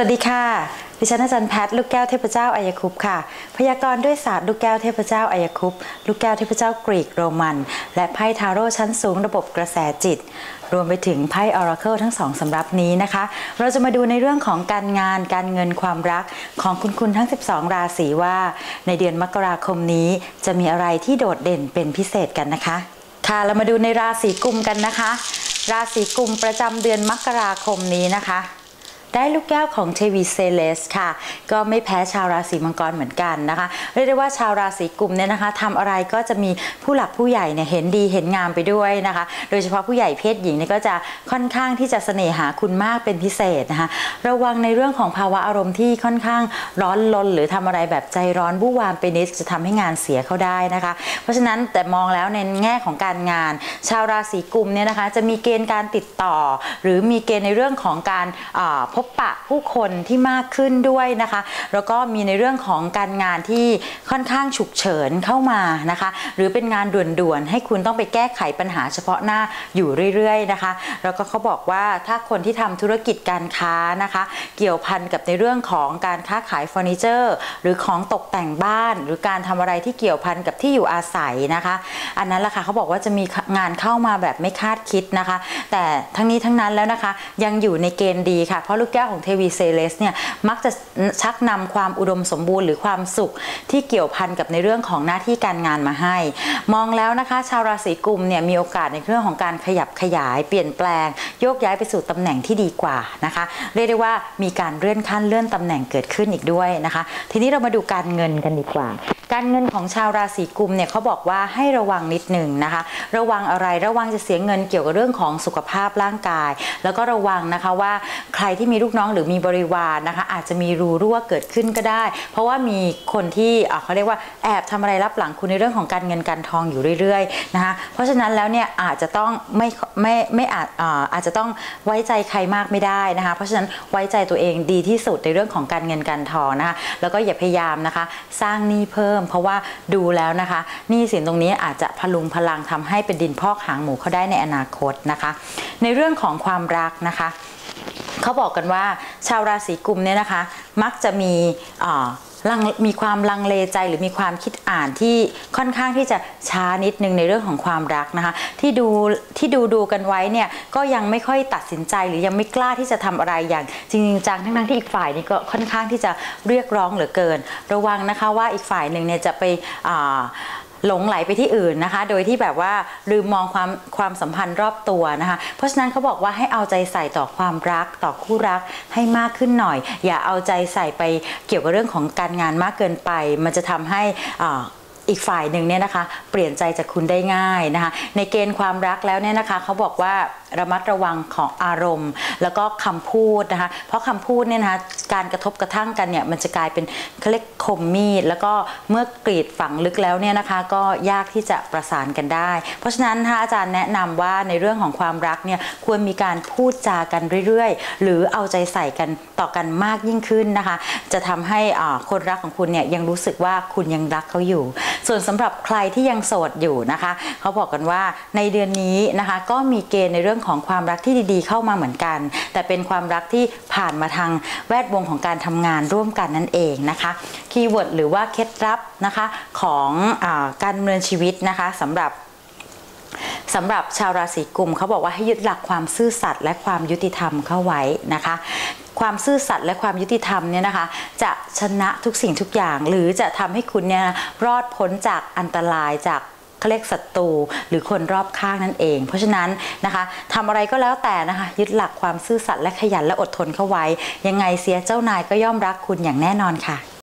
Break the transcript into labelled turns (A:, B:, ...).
A: วัสดีค่ะ ดิฉันอาจารย์แพทย์ลูกแก้วเทพเจ้าอายคุปต์ค่ะ พยากรณ์ด้วยศาสตร์ลูกแก้วเทพเจ้าอายคุปต์ลูกแก้วเทพเจ้ากรีกโรมัน และไพ่ทาโร่ชั้นสูงระบบกระแสจิต รวมไปถึงไพ่ออราเคิลทั้งสองสำรับนี้นะคะ เราจะมาดูในเรื่องของการงาน การเงินความรักของคุณคุณทั้ง 12 ราศีว่า ในเดือนมกราคมนี้จะมีอะไรที่โดดเด่นเป็นพิเศษกันนะคะ ค่ะเรามาดูในราศีกุมกันนะคะ ราศีกุมประจำเดือนมกราคมนี้นะคะ ได้ลูกแก้วของเทวีเซเลสค่ะ ก็ไม่แพ้ชาวราศีมังกรเหมือนกันนะคะ เรียกได้ว่าชาวราศีกลุ่มเนี่ยนะคะทำอะไรก็จะมีผู้หลักผู้ใหญ่เนี่ยเห็นดีเห็นงามไปด้วยนะคะ โดยเฉพาะผู้ใหญ่เพศหญิงเนี่ยก็จะค่อนข้างที่จะเสน่หาคุณมากเป็นพิเศษนะคะ ระวังในเรื่องของภาวะอารมณ์ที่ค่อนข้างร้อนลน หรือทำอะไรแบบใจร้อนบู้วามไปนิดจะทำให้งานเสียเขาได้นะคะ เพราะฉะนั้นแต่มองแล้วในแง่ของการงาน ชาวราศีกุมเนี่ยนะคะจะมีเกณฑ์การติดต่อ หรือมีเกณฑ์ในเรื่องของการอ่าพบปะผู้คนที่มากขึ้นด้วยนะคะ แล้วก็มีในเรื่องของการงานที่ค่อนข้างฉุกเฉินเข้ามานะคะ หรือเป็นงานด่วนๆ ให้คุณต้องไปแก้ไขปัญหาเฉพาะหน้าอยู่เรื่อยๆนะคะ แล้วก็เขาบอกว่าถ้าคนที่ทำธุรกิจการค้านะคะ เกี่ยวพันกับในเรื่องของการค้าขายเฟอร์นิเจอร์ หรือของตกแต่งบ้าน หรือการทำอะไรที่เกี่ยวพันกับที่อยู่อาศัยนะคะ อันนั้นแหละค่ะเขาบอกว่าจะมีงานเข้ามาแบบไม่คาดคิดนะคะ แต่ทั้งนี้ทั้งนั้นแล้วนะคะ ยังอยู่ในเกณฑ์ดีค่ะเพราะกแก้วของเทวีเซเลสเนี่ยมักจะชักนำความอุดมสมบูรณ์หรือความสุขที่เกี่ยวพันกับในเรื่องของหน้าที่การงานมาให้ มองแล้วนะคะ ชาวราศีกุมเนี่ยมีโอกาสในเรื่องของการขยับขยาย เปลี่ยนแปลง โยกย้ายไปสู่ตำแหน่งที่ดีกว่านะคะ เรียกได้ว่ามีการเลื่อนขั้นเลื่อนตำแหน่งเกิดขึ้นอีกด้วยนะคะ ทีนี้เรามาดูการเงินกันดีกว่า การเงินของชาวราศีกุมเนี่ยเขาบอกว่าให้ระวังนิดหนึ่งนะคะ ระวังอะไรระวังจะเสียเงินเกี่ยวกับเรื่องของสุขภาพร่างกาย แล้วก็ระวังนะคะว่าใครที่มีลูกน้องหรือมีบริวารนะคะ อาจจะมีรูรั่วเกิดขึ้นก็ได้ เพราะว่ามีคนที่เขาเรียกว่าแอบทำอะไรรับหลังคุณในเรื่องของการเงินการทองอยู่เรื่อยๆนะคะเพราะฉะนั้นแล้วเนี่ยอาจจะต้องไม่ไม่ไม่อาจอาจจะต้องไว้ใจใครมากไม่ได้นะคะ เพราะฉะนั้นไว้ใจตัวเองดีที่สุดในเรื่องของการเงินการทองนะคะแล้วก็อย่าพยายามนะคะ สร้างหนี้เพิ่ม เพราะว่าดูแล้วนะคะหนี้สินตรงนี้อาจจะพลุงพลังทำให้เป็นดินพอกหางหมูเขาได้ในอนาคตนะคะ ในเรื่องของความรักนะคะ เขาบอกกันว่าชาวราศีกุมเนี่ยนะคะ มักจะมีอ่าลังมีความลังเลใจหรือมีความคิดอ่านที่ค่อนข้างที่จะช้านิดนึงในเรื่องของความรักนะคะ ที่ดูที่ดูดูกันไว้เนี่ยก็ยังไม่ค่อยตัดสินใจหรือยังไม่กล้าที่จะทำอะไรอย่าง จริงจังทั้งๆที่อีกฝ่ายนี้ก็ค่อนข้างที่จะเรียกร้องเหลือเกิน ระวังนะคะว่าอีกฝ่ายหนึ่งเนี่ยจะไปอ่า หลงไหลไปที่อื่นนะคะ โดยที่แบบว่าลืมมองความความสัมพันธ์รอบตัวนะคะ เพราะฉะนั้นเขาบอกว่าให้เอาใจใส่ต่อความรักต่อคู่รักให้มากขึ้นหน่อย อย่าเอาใจใส่ไปเกี่ยวกับเรื่องของการงานมากเกินไป มันจะทำให้อ่าอีกฝ่ายหนึ่งเนี่ยนะคะ เปลี่ยนใจจากคุณได้ง่ายนะคะ ในเกณฑ์ความรักแล้วเนี่ยนะคะเขาบอกว่าระมัดระวังของอารมณ์ แล้วก็คำพูดนะคะ เพราะคำพูดเนี่ยนะคะการกระทบกระทั่งกันเนี่ยมันจะกลายเป็นเขาเรียกคมมีด แล้วก็เมื่อกรีดฝังลึกแล้วเนี่ยนะคะก็ยากที่จะประสานกันได้ เพราะฉะนั้นนะคะอาจารย์แนะนำว่าในเรื่องของความรักเนี่ยควรมีการพูดจากันเรื่อยๆ หรือเอาใจใส่กันต่อกันมากยิ่งขึ้นนะคะ จะทำให้คนรักของคุณเนี่ยยังรู้สึกว่าคุณยังรักเขาอยู่ ส่วนสำหรับใครที่ยังโสดอยู่นะคะ เขาบอกกันว่าในเดือนนี้นะคะก็มีเกณฑ์ในเรื่องื่องของความรักที่ดีๆ เข้ามาเหมือนกัน แต่เป็นความรักที่ผ่านมาทางแวดวงของการทำงานร่วมกันนั่นเองนะคะคีย์เวิร์ดหรือว่าเคล็ดลับนะคะของอการดำเนินชีวิตนะคะสำหรับสำหรับชาวราศีกุมเขาบอกว่าให้ยึดหลักความซื่อสัตย์และความยุติธรรมเข้าไว้นะคะความซื่อสัตย์และความยุติธรรมเนี่ยนะคะ จะชนะทุกสิ่งทุกอย่าง หรือจะทำให้คุณเนี่ยรอดพ้นจากอันตรายจาก เขาเรียกศัตรูหรือคนรอบข้างนั่นเอง เพราะฉะนั้นนะคะทำอะไรก็แล้วแต่นะคะยึดหลักความซื่อสัตย์และขยันและอดทนเข้าไว้ ยังไงเสียเจ้านายก็ย่อมรักคุณอย่างแน่นอนค่ะ